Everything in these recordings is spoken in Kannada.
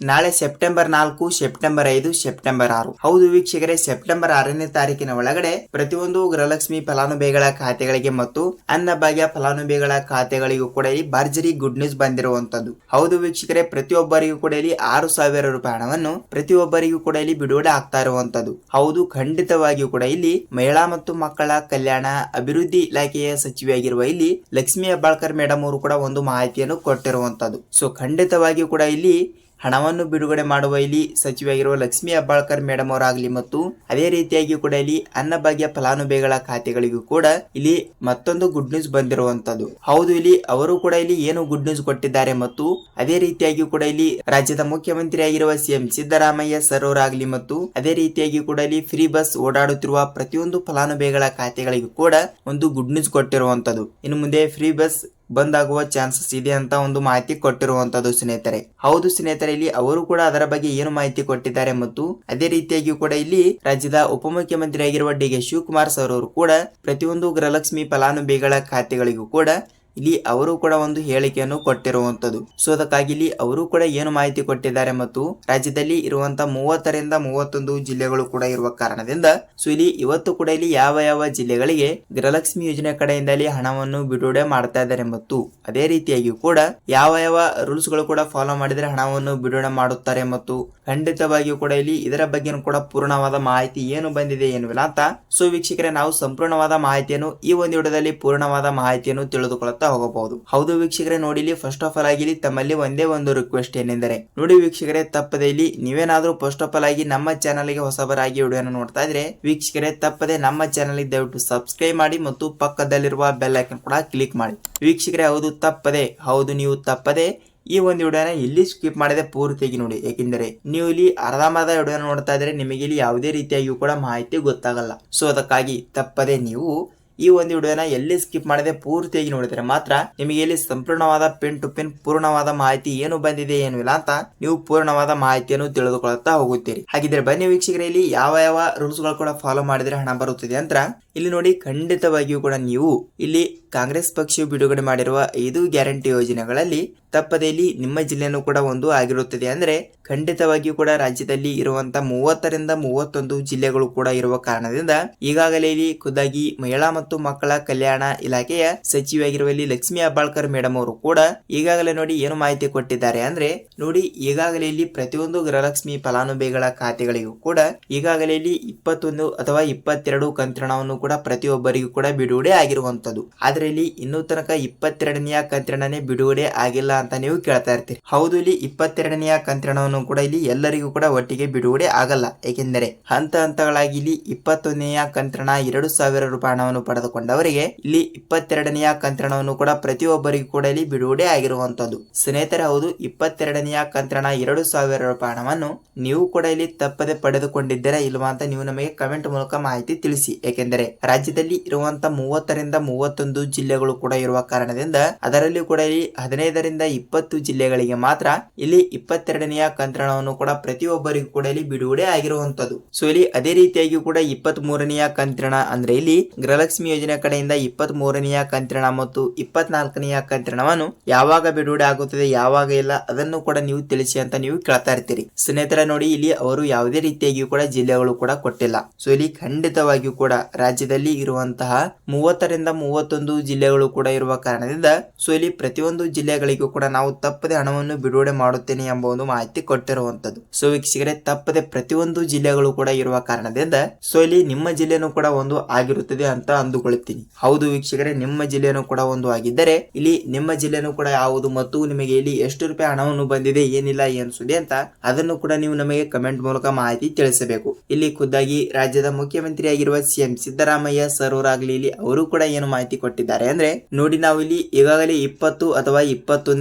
ನಾಳೆ ಸೆಪ್ಟೆಂಬರ್ ನಾಲ್ಕು, ಸೆಪ್ಟೆಂಬರ್ ಐದು, ಸೆಪ್ಟೆಂಬರ್ ಆರು. ಹೌದು ವೀಕ್ಷಕರೇ, ಸೆಪ್ಟೆಂಬರ್ ಆರನೇ ತಾರೀಕಿನ ಒಳಗಡೆ ಪ್ರತಿಯೊಂದು ಗೃಹಲಕ್ಷ್ಮಿ ಫಲಾನುಭವಿಗಳ ಖಾತೆಗಳಿಗೆ ಮತ್ತು ಅನ್ನಭಾಗ್ಯ ಫಲಾನುಭವಿಗಳ ಖಾತೆಗಳಿಗೂ ಕೂಡ ಇಲ್ಲಿ ಭರ್ಜರಿ ಗುಡ್ ನ್ಯೂಸ್ ಬಂದಿರುವಂತದ್ದು ಹೌದು ವೀಕ್ಷಕರೇ, ಪ್ರತಿಯೊಬ್ಬರಿಗೂ ಕೂಡ ಇಲ್ಲಿ ಆರು ಸಾವಿರ ರೂಪಾಯಿ ಹಣವನ್ನು ಪ್ರತಿಯೊಬ್ಬರಿಗೂ ಕೂಡ ಇಲ್ಲಿ ಬಿಡುಗಡೆ ಆಗ್ತಾ ಇರುವಂತದ್ದು ಹೌದು, ಖಂಡಿತವಾಗಿಯೂ ಕೂಡ ಇಲ್ಲಿ ಮಹಿಳಾ ಮತ್ತು ಮಕ್ಕಳ ಕಲ್ಯಾಣ ಅಭಿವೃದ್ಧಿ ಇಲಾಖೆಯ ಸಚಿವೆಯಾಗಿರುವ ಇಲ್ಲಿ ಲಕ್ಷ್ಮೀ ಹೆಬ್ಬಾಳ್ಕರ್ ಮೇಡಮ್ ಅವರು ಕೂಡ ಒಂದು ಮಾಹಿತಿಯನ್ನು ಕೊಟ್ಟಿರುವಂತದ್ದು ಸೊ ಖಂಡಿತವಾಗಿಯೂ ಕೂಡ ಇಲ್ಲಿ ಹಣವನ್ನು ಬಿಡುಗಡೆ ಮಾಡುವ ಇಲ್ಲಿ ಸಚಿವೆಯಾಗಿರುವ ಲಕ್ಷ್ಮೀ ಹೆಬ್ಬಾಳ್ಕರ್ ಮೇಡಮ್ ಅವರಾಗಲಿ ಮತ್ತು ಅದೇ ರೀತಿಯಾಗಿ ಕೂಡ ಇಲ್ಲಿ ಅನ್ನಭಾಗ್ಯ ಫಲಾನುಭವಿಗಳ ಖಾತೆಗಳಿಗೂ ಕೂಡ ಇಲ್ಲಿ ಮತ್ತೊಂದು ಗುಡ್ ನ್ಯೂಸ್ ಬಂದಿರುವಂತದ್ದು. ಹೌದು, ಇಲ್ಲಿ ಅವರು ಕೂಡ ಇಲ್ಲಿ ಏನು ಗುಡ್ ನ್ಯೂಸ್ ಕೊಟ್ಟಿದ್ದಾರೆ ಮತ್ತು ಅದೇ ರೀತಿಯಾಗಿ ಕೂಡ ಇಲ್ಲಿ ರಾಜ್ಯದ ಮುಖ್ಯಮಂತ್ರಿ ಆಗಿರುವ ಸಿಎಂ ಸಿದ್ದರಾಮಯ್ಯ ಸರ್ ಅವರಾಗಲಿ ಮತ್ತು ಅದೇ ರೀತಿಯಾಗಿ ಕೂಡ ಇಲ್ಲಿ ಫ್ರೀ ಬಸ್ ಓಡಾಡುತ್ತಿರುವ ಪ್ರತಿಯೊಂದು ಫಲಾನುಭವಿಗಳ ಖಾತೆಗಳಿಗೂ ಕೂಡ ಒಂದು ಗುಡ್ ನ್ಯೂಸ್ ಕೊಟ್ಟಿರುವಂತದ್ದು. ಇನ್ನು ಮುಂದೆ ಫ್ರೀ ಬಸ್ ಬಂದ್ ಆಗುವ ಚಾನ್ಸಸ್ ಇದೆ ಅಂತ ಒಂದು ಮಾಹಿತಿ ಕೊಟ್ಟಿರುವಂತದ್ದು ಸ್ನೇಹಿತರೆ. ಹೌದು ಸ್ನೇಹಿತರೆ, ಇಲ್ಲಿ ಅವರು ಕೂಡ ಅದರ ಬಗ್ಗೆ ಏನು ಮಾಹಿತಿ ಕೊಟ್ಟಿದ್ದಾರೆ ಮತ್ತು ಅದೇ ರೀತಿಯಾಗಿ ಕೂಡ ಇಲ್ಲಿ ರಾಜ್ಯದ ಉಪಮುಖ್ಯಮಂತ್ರಿ ಆಗಿರುವ ಡಿ ಕೆ ಶಿವಕುಮಾರ್ ಸರ್ ಅವರು ಕೂಡ ಪ್ರತಿಯೊಂದು ಗೃಹಲಕ್ಷ್ಮಿ ಫಲಾನುಭವಿಗಳ ಖಾತೆಗಳಿಗೂ ಕೂಡ ಇಲ್ಲಿ ಅವರು ಕೂಡ ಒಂದು ಹೇಳಿಕೆಯನ್ನು ಕೊಟ್ಟಿರುವಂತದ್ದು ಸೊ ಅದಕ್ಕಾಗಿ ಇಲ್ಲಿ ಅವರು ಕೂಡ ಏನು ಮಾಹಿತಿ ಕೊಟ್ಟಿದ್ದಾರೆ ಮತ್ತು ರಾಜ್ಯದಲ್ಲಿ ಇರುವಂತಹ ಮೂವತ್ತರಿಂದ ಮೂವತ್ತೊಂದು ಜಿಲ್ಲೆಗಳು ಕೂಡ ಇರುವ ಕಾರಣದಿಂದ ಸೊ ಇಲ್ಲಿ ಇವತ್ತು ಕೂಡ ಇಲ್ಲಿ ಯಾವ ಯಾವ ಜಿಲ್ಲೆಗಳಿಗೆ ಗೃಹಲಕ್ಷ್ಮಿ ಯೋಜನೆ ಕಡೆಯಿಂದ ಹಣವನ್ನು ಬಿಡುಗಡೆ ಮಾಡ್ತಾ ಇದ್ದಾರೆ ಮತ್ತು ಅದೇ ರೀತಿಯಾಗಿ ಕೂಡ ಯಾವ ಯಾವ ರೂಲ್ಸ್ಗಳು ಕೂಡ ಫಾಲೋ ಮಾಡಿದ್ರೆ ಹಣವನ್ನು ಬಿಡುಗಡೆ ಮಾಡುತ್ತಾರೆ ಮತ್ತು ಖಂಡಿತವಾಗಿಯೂ ಕೂಡ ಇಲ್ಲಿ ಇದರ ಬಗ್ಗೆ ಕೂಡ ಪೂರ್ಣವಾದ ಮಾಹಿತಿ ಏನು ಬಂದಿದೆ ಏನು ಅಂತ. ಸೊ ವೀಕ್ಷಕರೇ, ನಾವು ಸಂಪೂರ್ಣವಾದ ಮಾಹಿತಿಯನ್ನು ಈ ಒಂದು ವಿಡಿಯೋದಲ್ಲಿ ಪೂರ್ಣವಾದ ಮಾಹಿತಿಯನ್ನು ತಿಳಿದುಕೊಳ್ಳುತ್ತಾ ಹೋಗಬಹುದು. ಹೌದು ವೀಕ್ಷಕರೇ ನೋಡಿ ಇಲ್ಲಿ ಫಸ್ಟ್ ಆಫ್ ಆಲ್ ಆಗಿ ಇಲ್ಲಿ ತಮ್ಮಲ್ಲಿ ಒಂದೇ ಒಂದು ರಿಕ್ವೆಸ್ಟ್ ಏನೆಂದರೆ, ನೋಡಿ ವೀಕ್ಷಕರೇ, ತಪ್ಪದೆ ಇಲ್ಲಿ ನೀವೇನಾದ್ರೂ ಫಸ್ಟ್ ಆಫ್ ಆಲ್ ಆಗಿ ನಮ್ಮ ಚಾನಲ್ಗೆ ಹೊಸಬರಾಗಿ ವಿಡಿಯೋನ ನೋಡ್ತಾ ಇದ್ರೆ, ವೀಕ್ಷಕರೇ, ತಪ್ಪದೆ ನಮ್ಮ ಚಾನಲ್ಗೆ ದಯವಿಟ್ಟು ಸಬ್ಸ್ಕ್ರೈಬ್ ಮಾಡಿ ಮತ್ತು ಪಕ್ಕದಲ್ಲಿರುವ ಬೆಲ್ ಐಕನ್ ಕೂಡ ಕ್ಲಿಕ್ ಮಾಡಿ. ವೀಕ್ಷಕರೇ, ಹೌದು ತಪ್ಪದೆ, ಹೌದು ನೀವು ತಪ್ಪದೆ ಈ ಒಂದು ವಿಡಿಯೋನ ಇಲ್ಲಿ ಸ್ಕಿಪ್ ಮಾಡದೆ ಪೂರ್ತಿಯಾಗಿ ನೋಡಿ. ಏಕೆಂದರೆ ನೀವು ಇಲ್ಲಿ ಅರ್ಧಮರ್ಧ ವಿಡಿಯೋ ನೋಡ್ತಾ ಇದ್ರೆ ನಿಮಗೆ ಇಲ್ಲಿ ಯಾವುದೇ ರೀತಿಯಾಗಿಯೂ ಕೂಡ ಮಾಹಿತಿ ಗೊತ್ತಾಗಲ್ಲ. ಸೊ ಅದಕ್ಕಾಗಿ ತಪ್ಪದೆ ನೀವು ಈ ಒಂದು ವಿಡಿಯೋನ ಎಲ್ಲಿ ಸ್ಕಿಪ್ ಮಾಡದೆ ಪೂರ್ತಿಯಾಗಿ ನೋಡಿದರೆ ಮಾತ್ರ ನಿಮಗೆ ಇಲ್ಲಿ ಸಂಪೂರ್ಣವಾದ ಪಿನ್ ಟು ಪಿನ್ ಪೂರ್ಣವಾದ ಮಾಹಿತಿ ಏನು ಬಂದಿದೆ ಏನು ಇಲ್ಲ ಅಂತ ನೀವು ಪೂರ್ಣವಾದ ಮಾಹಿತಿಯನ್ನು ತಿಳಿದುಕೊಳ್ಳುತ್ತಾ ಹೋಗುತ್ತೀರಿ. ಹಾಗಿದ್ರೆ ಬನ್ನಿ ವೀಕ್ಷಕರಲ್ಲಿ ಯಾವ ಯಾವ ರೂಲ್ಸ್ಗಳು ಕೂಡ ಫಾಲೋ ಮಾಡಿದ್ರೆ ಹಣ ಬರುತ್ತದೆ ಅಂತ ಇಲ್ಲಿ ನೋಡಿ ಖಂಡಿತವಾಗಿಯೂ ಕೂಡ ನೀವು ಇಲ್ಲಿ ಕಾಂಗ್ರೆಸ್ ಪಕ್ಷವು ಬಿಡುಗಡೆ ಮಾಡಿರುವ ಐದು ಗ್ಯಾರಂಟಿ ಯೋಜನೆಗಳಲ್ಲಿ ತಪ್ಪದೆ ಇಲ್ಲಿ ನಿಮ್ಮ ಜಿಲ್ಲೆಯೂ ಕೂಡ ಒಂದು ಆಗಿರುತ್ತದೆ. ಅಂದ್ರೆ ಖಂಡಿತವಾಗಿಯೂ ಕೂಡ ರಾಜ್ಯದಲ್ಲಿ ಇರುವಂತ ಮೂವತ್ತರಿಂದ ಮೂವತ್ತೊಂದು ಜಿಲ್ಲೆಗಳು ಕೂಡ ಇರುವ ಕಾರಣದಿಂದ ಈಗಾಗಲೇ ಇಲ್ಲಿ ಖುದ್ದಾಗಿ ಮಹಿಳಾ ಮತ್ತು ಮಕ್ಕಳ ಕಲ್ಯಾಣ ಇಲಾಖೆಯ ಸಚಿವೆಯಾಗಿರುವ ಇಲ್ಲಿ ಲಕ್ಷ್ಮೀ ಹೆಬ್ಬಾಳ್ಕರ್ ಮೇಡಮ್ ಅವರು ಕೂಡ ಈಗಾಗಲೇ ನೋಡಿ ಏನು ಮಾಹಿತಿ ಕೊಟ್ಟಿದ್ದಾರೆ ಅಂದ್ರೆ ನೋಡಿ ಈಗಾಗಲೇ ಇಲ್ಲಿ ಪ್ರತಿಯೊಂದು ಗೃಹಲಕ್ಷ್ಮಿ ಫಲಾನುಭವಿಗಳ ಖಾತೆಗಳಿಗೂ ಕೂಡ ಈಗಾಗಲೇ ಇಲ್ಲಿ ಇಪ್ಪತ್ತೊಂದು ಅಥವಾ ಇಪ್ಪತ್ತೆರಡು ಕಂತ್ರಣವನ್ನು ಕೂಡ ಪ್ರತಿಯೊಬ್ಬರಿಗೂ ಕೂಡ ಬಿಡುಗಡೆ ಆಗಿರುವಂತದ್ದು ಆದ್ರೆ ಇಲ್ಲಿ ಇನ್ನೂ ತನಕ ಇಪ್ಪತ್ತೆರಡನೆಯ ಕಂತ್ರಣನೇ ಬಿಡುಗಡೆ ಆಗಿಲ್ಲ ಅಂತ ನೀವು ಕೇಳ್ತಾ ಇರ್ತೀರಿ. ಹೌದು, ಇಲ್ಲಿ ಇಪ್ಪತ್ತೆರಡನೆಯ ಕಂತಿರಣವನ್ನು ಕೂಡ ಇಲ್ಲಿ ಎಲ್ಲರಿಗೂ ಕೂಡ ಒಟ್ಟಿಗೆ ಬಿಡುಗಡೆ ಆಗಲ್ಲ. ಏಕೆಂದರೆ ಹಂತ ಹಂತಗಳಾಗಿ ಇಲ್ಲಿ ಇಪ್ಪತ್ತೊಂದನೆಯ ಕಂತಿರಣ ಎರಡು ಸಾವಿರ ರೂಪಾಯಿ ಹಣವನ್ನು ಪಡೆದುಕೊಂಡವರಿಗೆ ಇಲ್ಲಿ ಇಪ್ಪತ್ತೆರಡನೆಯ ಕಂತಿರಣವನ್ನು ಕೂಡ ಪ್ರತಿಯೊಬ್ಬರಿಗೂ ಕೂಡ ಇಲ್ಲಿ ಬಿಡುಗಡೆ ಆಗಿರುವಂತದ್ದು ಸ್ನೇಹಿತರೆ, ಹೌದು, ಇಪ್ಪತ್ತೆರಡನೆಯ ಕಂತಿರಣ ಎರಡು ಸಾವಿರ ರೂಪಾಯಿ ಹಣವನ್ನು ನೀವು ಕೂಡ ಇಲ್ಲಿ ತಪ್ಪದೆ ಪಡೆದುಕೊಂಡಿದ್ದೀರಾ ಇಲ್ವಾ ಅಂತ ನೀವು ನಮಗೆ ಕಮೆಂಟ್ ಮೂಲಕ ಮಾಹಿತಿ ತಿಳಿಸಿ. ಏಕೆಂದರೆ ರಾಜ್ಯದಲ್ಲಿ ಇರುವಂತ ಮೂವತ್ತರಿಂದ ಮೂವತ್ತೊಂದು ಜಿಲ್ಲೆಗಳು ಕೂಡ ಇರುವ ಕಾರಣದಿಂದ ಅದರಲ್ಲಿ ಕೂಡ ಇಲ್ಲಿ ಹದಿನೈದರಿಂದ ಇಪ್ಪತ್ತು ಜಿಲ್ಲೆಗಳಿಗೆ ಮಾತ್ರ ಇಲ್ಲಿ ಇಪ್ಪತ್ತೆರಡನೆಯ ಕಂತ್ರಣವನ್ನು ಕೂಡ ಪ್ರತಿಯೊಬ್ಬರಿಗೂ ಕೂಡ ಇಲ್ಲಿ ಬಿಡುಗಡೆ ಆಗಿರುವಂತದ್ದು ಸೊ ಇಲ್ಲಿ ಅದೇ ರೀತಿಯಾಗಿ ಕೂಡ ಇಪ್ಪತ್ತ್ ಮೂರನೆಯ ಕಂತ್ರಣ ಅಂದ್ರೆ ಇಲ್ಲಿ ಗೃಹಲಕ್ಷ್ಮಿ ಯೋಜನೆ ಕಡೆಯಿಂದ ಇಪ್ಪತ್ತ್ ಮೂರನೆಯ ಕಂತ್ರಣ ಮತ್ತು ಇಪ್ಪತ್ನಾಲ್ಕನೆಯ ಕಂತ್ರಣವನ್ನು ಯಾವಾಗ ಬಿಡುಗಡೆ ಆಗುತ್ತದೆ, ಯಾವಾಗ ಇಲ್ಲ, ಅದನ್ನು ಕೂಡ ನೀವು ತಿಳಿಸಿ ಅಂತ ನೀವು ಕೇಳ್ತಾ ಇರ್ತೀರಿ. ಸ್ನೇಹಿತರ, ನೋಡಿ, ಇಲ್ಲಿ ಅವರು ಯಾವುದೇ ರೀತಿಯಾಗಿಯೂ ಕೂಡ ಜಿಲ್ಲೆಗಳು ಕೂಡ ಕೊಟ್ಟಿಲ್ಲ. ಸೊ ಇಲ್ಲಿ ಖಂಡಿತವಾಗಿಯೂ ಕೂಡ ರಾಜ್ಯದಲ್ಲಿ ಇರುವಂತಹ ಮೂವತ್ತರಿಂದ ಮೂವತ್ತೊಂದು ಜಿಲ್ಲೆಗಳು ಕೂಡ ಇರುವ ಕಾರಣದಿಂದ ಸೊ ಇಲ್ಲಿ ಪ್ರತಿಯೊಂದು ಜಿಲ್ಲೆಗಳಿಗೂ ಕೂಡ ನಾವು ತಪ್ಪದೆ ಹಣವನ್ನು ಬಿಡುಗಡೆ ಮಾಡುತ್ತೇನೆ ಎಂಬ ಒಂದು ಮಾಹಿತಿ ಕೊಟ್ಟಿರುವಂತದ್ದು ಸೊ ವೀಕ್ಷಕರೇ, ತಪ್ಪದೆ ಪ್ರತಿಯೊಂದು ಜಿಲ್ಲೆಗಳು ಕೂಡ ಇರುವ ಕಾರಣದಿಂದ ಸೊ ಇಲ್ಲಿ ನಿಮ್ಮ ಜಿಲ್ಲೆನೂ ಕೂಡ ಒಂದು ಆಗಿರುತ್ತದೆ ಅಂತ ಅಂದುಕೊಳ್ಳುತ್ತೀನಿ ಹೌದು ವೀಕ್ಷಕರೇ, ನಿಮ್ಮ ಜಿಲ್ಲೆನೂ ಕೂಡ ಒಂದು ಆಗಿದ್ದರೆ, ಇಲ್ಲಿ ನಿಮ್ಮ ಜಿಲ್ಲೆನೂ ಕೂಡ ಯಾವುದು ಮತ್ತು ನಿಮಗೆ ಇಲ್ಲಿ ಎಷ್ಟು ರೂಪಾಯಿ ಹಣವನ್ನು ಬಂದಿದೆ, ಏನಿಲ್ಲ, ಏನ್ ಸುದ್ದಿ ಅಂತ ಅದನ್ನು ಕೂಡ ನೀವು ನಮಗೆ ಕಮೆಂಟ್ ಮೂಲಕ ಮಾಹಿತಿ ತಿಳಿಸಬೇಕು. ಇಲ್ಲಿ ಖುದ್ದಾಗಿ ರಾಜ್ಯದ ಮುಖ್ಯಮಂತ್ರಿ ಆಗಿರುವ ಸಿಎಂ ಸಿದ್ದರಾಮಯ್ಯ ಸರ್ ಆಗ್ಲಿ, ಇಲ್ಲಿ ಅವರು ಕೂಡ ಏನು ಮಾಹಿತಿ ಕೊಟ್ಟಿದ್ದಾರೆ ಅಂದ್ರೆ, ನೋಡಿ ನಾವು ಇಲ್ಲಿ ಈಗಾಗಲೇ ಇಪ್ಪತ್ತು ಅಥವಾ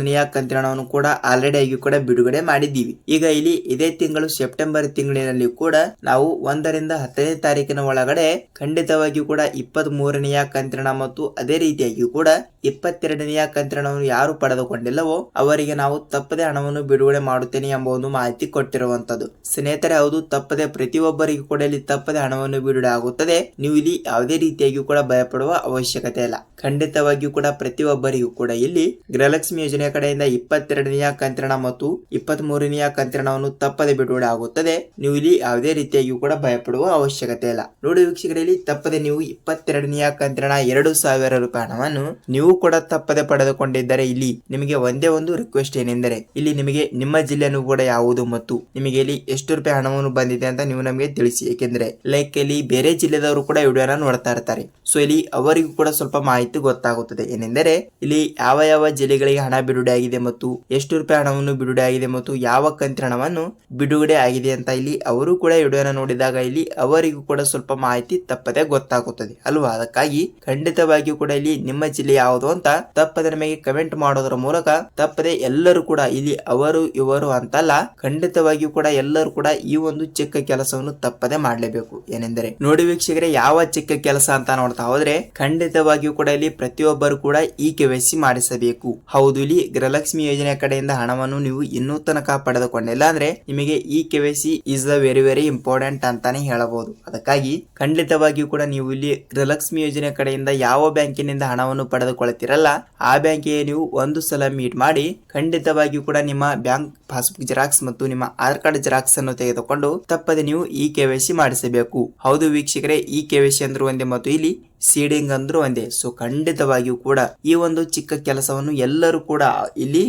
ಇಪ್ಪತ್ತೊಂದನೆಯ ಕಂತಿನವನ್ನು ಕೂಡ ಆಲ್ರೆಡಿ ಆಗಿ ಕೂಡ ಬಿಡುಗಡೆ ಮಾಡಿದ್ದೀವಿ. ಈಗ ಇಲ್ಲಿ ಇದೇ ತಿಂಗಳು ಸೆಪ್ಟೆಂಬರ್ ತಿಂಗಳಿನಲ್ಲಿ ಕೂಡ ನಾವು ಒಂದರಿಂದ ಹತ್ತನೇ ತಾರೀಕಿನ ಒಳಗಡೆ ಖಂಡಿತವಾಗಿಯೂ ಕೂಡ ಇಪ್ಪತ್ತ್ ಮೂರನೆಯ ಕಂತಿನ ಮತ್ತು ಅದೇ ರೀತಿಯಾಗಿ ಕೂಡ ಇಪ್ಪತ್ತೆರಡನೆಯ ಕಂತ್ರಣವನ್ನು ಯಾರು ಪಡೆದುಕೊಂಡಿಲ್ಲವೋ ಅವರಿಗೆ ನಾವು ತಪ್ಪದೆ ಹಣವನ್ನು ಬಿಡುಗಡೆ ಮಾಡುತ್ತೇನೆ ಎಂಬ ಒಂದು ಮಾಹಿತಿ ಕೊಟ್ಟಿರುವಂತದ್ದು ಸ್ನೇಹಿತರೆ, ಹೌದು, ತಪ್ಪದೆ ಪ್ರತಿಯೊಬ್ಬರಿಗೂ ಕೂಡ ಇಲ್ಲಿ ತಪ್ಪದೆ ಹಣವನ್ನು ಬಿಡುಗಡೆ ಆಗುತ್ತದೆ. ನೀವು ಇಲ್ಲಿ ಯಾವುದೇ ರೀತಿಯಾಗಿಯೂ ಕೂಡ ಭಯಪಡುವ ಅವಶ್ಯಕತೆ ಇಲ್ಲ. ಖಂಡಿತವಾಗಿಯೂ ಕೂಡ ಪ್ರತಿಯೊಬ್ಬರಿಗೂ ಕೂಡ ಇಲ್ಲಿ ಗೃಹಲಕ್ಷ್ಮಿ ಯೋಜನೆಯ ಕಡೆಯಿಂದ ಇಪ್ಪತ್ತೆರಡನೆಯ ಕಂತ್ರಣ ಮತ್ತು ಇಪ್ಪತ್ತ್ ಮೂರನೆಯ ಕಂತ್ರಣವನ್ನು ತಪ್ಪದೆ ಬಿಡುಗಡೆ ಆಗುತ್ತದೆ. ನೀವು ಇಲ್ಲಿ ಯಾವುದೇ ರೀತಿಯಾಗಿಯೂ ಕೂಡ ಭಯಪಡುವ ಅವಶ್ಯಕತೆ ಇಲ್ಲ. ನೋಡಿ ವೀಕ್ಷಕರಲ್ಲಿ, ತಪ್ಪದೆ ನೀವು ಇಪ್ಪತ್ತೆರಡನೆಯ ಕಂತ್ರಣ ಎರಡು ಸಾವಿರ ರೂಪಾಯಿ ಹಣವನ್ನು ನೀವು ಕೂಡ ತಪ್ಪದೆ ಪಡೆದುಕೊಂಡಿದ್ದರೆ ಇಲ್ಲಿ ನಿಮಗೆ ಒಂದೇ ಒಂದು ರಿಕ್ವೆಸ್ಟ್ ಏನೆಂದರೆ, ಇಲ್ಲಿ ನಿಮಗೆ ನಿಮ್ಮ ಜಿಲ್ಲೆಯನ್ನು ಕೂಡ ಯಾವುದು ಮತ್ತು ನಿಮಗೆ ಇಲ್ಲಿ ಎಷ್ಟು ರೂಪಾಯಿ ಹಣವನ್ನು ಬಂದಿದೆ ಅಂತ ನೀವು ನಮಗೆ ತಿಳಿಸಿ. ಏಕೆಂದ್ರೆ ಲೈಕ್ ಇಲ್ಲಿ ಬೇರೆ ಜಿಲ್ಲೆದವರು ಕೂಡ ವಿಡಿಯೋನ ನೋಡ್ತಾ ಇರ್ತಾರೆ. ಸೊ ಇಲ್ಲಿ ಅವರಿಗೂ ಕೂಡ ಸ್ವಲ್ಪ ಮಾಹಿತಿ ಗೊತ್ತಾಗುತ್ತದೆ. ಏನೆಂದರೆ, ಇಲ್ಲಿ ಯಾವ ಯಾವ ಜಿಲ್ಲೆಗಳಿಗೆ ಹಣ ಬಿಡುಗಡೆ ಆಗಿದೆ ಮತ್ತು ಎಷ್ಟು ರೂಪಾಯಿ ಹಣವನ್ನು ಬಿಡುಗಡೆ ಆಗಿದೆ ಮತ್ತು ಯಾವ ಕಂತಿನ ಹಣವನ್ನು ಬಿಡುಗಡೆ ಆಗಿದೆ ಅಂತ ಇಲ್ಲಿ ಅವರು ಕೂಡ ವಿಡಿಯೋನ ನೋಡಿದಾಗ ಇಲ್ಲಿ ಅವರಿಗೂ ಕೂಡ ಸ್ವಲ್ಪ ಮಾಹಿತಿ ತಪ್ಪದೆ ಗೊತ್ತಾಗುತ್ತದೆ. ಅಲ್ವಾ? ಅದಕ್ಕಾಗಿ ಖಂಡಿತವಾಗಿಯೂ ಕೂಡ ಇಲ್ಲಿ ನಿಮ್ಮ ಜಿಲ್ಲೆ ಯಾವುದು ಅಂತ ತಪ್ಪದೆ ನಮಗೆ ಕಮೆಂಟ್ ಮಾಡೋದರ ಮೂಲಕ ತಪ್ಪದೆ ಎಲ್ಲರೂ ಕೂಡ ಇಲ್ಲಿ ಅವರು, ಇವರು ಅಂತಲ್ಲ ಖಂಡಿತವಾಗಿಯೂ ಕೂಡ ಎಲ್ಲರೂ ಕೂಡ ಈ ಒಂದು ಚಿಕ್ಕ ಕೆಲಸವನ್ನು ತಪ್ಪದೆ ಮಾಡಲೇಬೇಕು. ಏನೆಂದರೆ ನೋಡಿ ವೀಕ್ಷಕರೇ, ಯಾವ ಚಿಕ್ಕ ಕೆಲಸ ಅಂತ ನೋಡ್ತಾ ಹೋದ್ರೆ ಖಂಡಿತವಾಗಿಯೂ ಕೂಡ ಇಲ್ಲಿ ಪ್ರತಿಯೊಬ್ಬರು ಕೂಡ ಈ ಕೆವೈಸಿ ಮಾಡಿಸಬೇಕು. ಹೌದು, ಇಲ್ಲಿ ಗೃಹಲಕ್ಷ್ಮಿ ಯೋಜನೆ ಕಡೆಯಿಂದ ಹಣವನ್ನು ನೀವು ಇನ್ನೂ ತನಕ ಪಡೆದುಕೊಂಡಿಲ್ಲ ಅಂದ್ರೆ ನಿಮಗೆ ಈ KYC is the very very important ಅಂತಾನೆ ಹೇಳಬಹುದು. ಅದಕ್ಕಾಗಿ ಖಂಡಿತವಾಗಿಯೂ ಕೂಡ ನೀವು ಇಲ್ಲಿ ಗೃಹಲಕ್ಷ್ಮಿ ಯೋಜನೆ ಕಡೆಯಿಂದ ಯಾವ ಬ್ಯಾಂಕಿನಿಂದ ಹಣವನ್ನು ಪಡೆದುಕೊಳ್ಳುತ್ತೀರಲ್ಲ, ಆ ಬ್ಯಾಂಕಿಗೆ ನೀವು ಒಂದು ಸಲ ಮೀಟ್ ಮಾಡಿ ಖಂಡಿತವಾಗಿಯೂ ಕೂಡ ನಿಮ್ಮ ಬ್ಯಾಂಕ್ ಪಾಸ್ಬುಕ್ ಜೆರಾಕ್ಸ್ ಮತ್ತು ನಿಮ್ಮ ಆಧಾರ್ ಕಾರ್ಡ್ ಜೆರಾಕ್ಸ್ ಅನ್ನು ತೆಗೆದುಕೊಂಡು ತಪ್ಪದೆ ನೀವು ಈ ಸಿ ಮಾಡಿಸಬೇಕು. ಹೌದು ವೀಕ್ಷಕರೇ, ಈ ಕೆವೈಸಿ ಅಂದ್ರೆ ಒಂದೇ ಮತ್ತು ಇಲ್ಲಿ ಸೀಡಿಂಗ್ ಅಂದ್ರೂ ಒಂದೇ. ಸೊ ಖಂಡಿತವಾಗಿಯೂ ಕೂಡ ಈ ಒಂದು ಚಿಕ್ಕ ಕೆಲಸವನ್ನು ಎಲ್ಲರೂ ಕೂಡ ಇಲ್ಲಿ,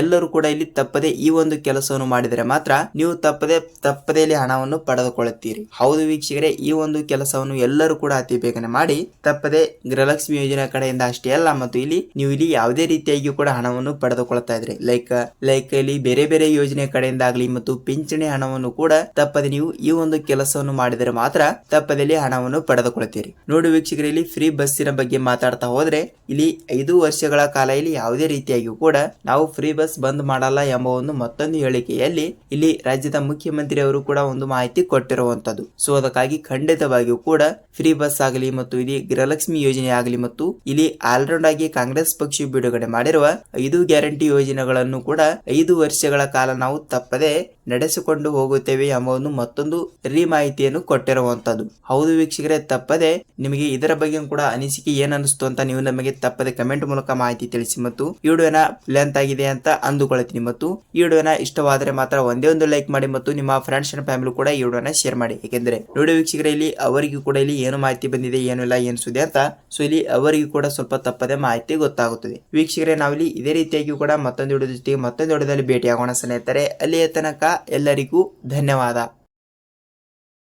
ಎಲ್ಲರೂ ಕೂಡ ಇಲ್ಲಿ ತಪ್ಪದೆ ಈ ಒಂದು ಕೆಲಸವನ್ನು ಮಾಡಿದರೆ ಮಾತ್ರ ನೀವು ತಪ್ಪದೆ ತಪ್ಪದೆ ಇಲ್ಲಿ ಹಣವನ್ನು ಪಡೆದುಕೊಳ್ಳುತ್ತೀರಿ. ಹೌದು ವೀಕ್ಷಕರೇ, ಈ ಒಂದು ಕೆಲಸವನ್ನು ಎಲ್ಲರೂ ಕೂಡ ಅತಿ ಬೇಗನೆ ಮಾಡಿ ತಪ್ಪದೆ ಗೃಹಲಕ್ಷ್ಮಿ ಯೋಜನೆ ಕಡೆಯಿಂದ ಅಷ್ಟೇ ಅಲ್ಲ, ಮತ್ತು ಇಲ್ಲಿ ನೀವು ಇಲ್ಲಿ ಯಾವುದೇ ರೀತಿಯಾಗಿ ಕೂಡ ಹಣವನ್ನು ಪಡೆದುಕೊಳ್ತಾ ಇದ್ರಿ. ಲೈಕ್ ಲೈಕ್ ಇಲ್ಲಿ ಬೇರೆ ಬೇರೆ ಯೋಜನೆ ಕಡೆಯಿಂದ ಆಗಲಿ ಮತ್ತು ಪಿಂಚಣಿ ಹಣವನ್ನು ಕೂಡ ತಪ್ಪದೆ ನೀವು ಈ ಒಂದು ಕೆಲಸವನ್ನು ಮಾಡಿದರೆ ಮಾತ್ರ ತಪ್ಪದಲ್ಲಿ ಹಣವನ್ನು ಪಡೆದುಕೊಳ್ತೀರಿ. ನೋಡಿ ವೀಕ್ಷಕರೇ ಇಲ್ಲಿ ಫ್ರೀ ಬಸ್ಸಿನ ಬಗ್ಗೆ ಮಾತಾಡ್ತಾ ಹೋದ್ರೆ, ಇಲ್ಲಿ ಐದು ವರ್ಷಗಳ ಕಾಲ ಇಲ್ಲಿ ಯಾವುದೇ ರೀತಿಯಾಗಿಯೂ ಕೂಡ ನಾವು ಫ್ರೀ ಬಸ್ ಬಂದ್ ಮಾಡಲ್ಲ ಎಂಬ ಒಂದು ಮತ್ತೊಂದು ಹೇಳಿಕೆಯಲ್ಲಿ ಇಲ್ಲಿ ರಾಜ್ಯದ ಮುಖ್ಯಮಂತ್ರಿ ಅವರು ಕೂಡ ಒಂದು ಮಾಹಿತಿ ಕೊಟ್ಟಿರುವಂತದ್ದು ಸೊ ಅದಕ್ಕಾಗಿ ಖಂಡಿತವಾಗಿಯೂ ಕೂಡ ಫ್ರೀ ಬಸ್ ಆಗಲಿ ಮತ್ತು ಇಲ್ಲಿ ಗೃಹಲಕ್ಷ್ಮಿ ಯೋಜನೆ ಆಗಲಿ ಮತ್ತು ಇಲ್ಲಿ ಆಲ್ರೌಂಡ್ ಆಗಿ ಕಾಂಗ್ರೆಸ್ ಪಕ್ಷ ಬಿಡುಗಡೆ ಮಾಡಿರುವ ಐದು ಗ್ಯಾರಂಟಿ ಯೋಜನೆಗಳನ್ನು ಕೂಡ ಐದು ವರ್ಷಗಳ ಕಾಲ ನಾವು ತಪ್ಪದೆ ನಡೆಸಿಕೊಂಡು ಹೋಗುತ್ತೇವೆ ಎಂಬ ಒಂದು ಮತ್ತೊಂದು ರಿ ಮಾಹಿತಿಯನ್ನು ಕೊಟ್ಟಿರುವಂತದ್ದು ಹೌದು ವೀಕ್ಷಕರೇ, ತಪ್ಪದೆ ನಿಮಗೆ ಇದರ ಬಗ್ಗೆ ಕೂಡ ಅನಿಸಿಕೆ ಏನ್ ಅಂತ ನೀವು ನಮಗೆ ತಪ್ಪದೆ ಕಮೆಂಟ್ ಮೂಲಕ ಮಾಹಿತಿ ತಿಳಿಸಿ ಮತ್ತು ವಿಡಿಯೋನ ಲೆಂತ್ ಆಗಿದೆ ಅಂತ ಅಂದುಕೊಳ್ತೀನಿ ಮತ್ತು ಈ ವಿಡಿಯೋನ ಇಷ್ಟವಾದರೆ ಮಾತ್ರ ಒಂದೇ ಒಂದು ಲೈಕ್ ಮಾಡಿ ಮತ್ತು ನಿಮ್ಮ ಫ್ರೆಂಡ್ಸ್ ಅಂಡ್ ಫ್ಯಾಮಿಲಿ ಕೂಡ ಈ ವಿಡಿಯೋನ ಶೇರ್ ಮಾಡಿ. ಏಕೆಂದರೆ ನೋಡಿ ವೀಕ್ಷಕರ, ಇಲ್ಲಿ ಅವರಿಗೂ ಕೂಡ ಇಲ್ಲಿ ಏನು ಮಾಹಿತಿ ಬಂದಿದೆ, ಏನು ಇಲ್ಲ, ಏನು ಅಂತ ಸೊ ಇಲ್ಲಿ ಅವರಿಗೂ ಕೂಡ ಸ್ವಲ್ಪ ತಪ್ಪದೆ ಮಾಹಿತಿ ಗೊತ್ತಾಗುತ್ತದೆ. ವೀಕ್ಷಕರೇ, ನಾವಿಲ್ಲಿ ಇದೇ ರೀತಿಯಾಗಿ ಕೂಡ ಮತ್ತೊಂದು ವಿಡಿಯೋ ಜೊತೆಗೆ ಮತ್ತೊಂದು ವಿಡಿಯೋದಲ್ಲಿ ಆಗೋಣ ಸ್ನೇಹಿತರೆ. ಅಲ್ಲಿಯ ತನಕ ಎಲ್ಲರಿಗೂ ಧನ್ಯವಾದ.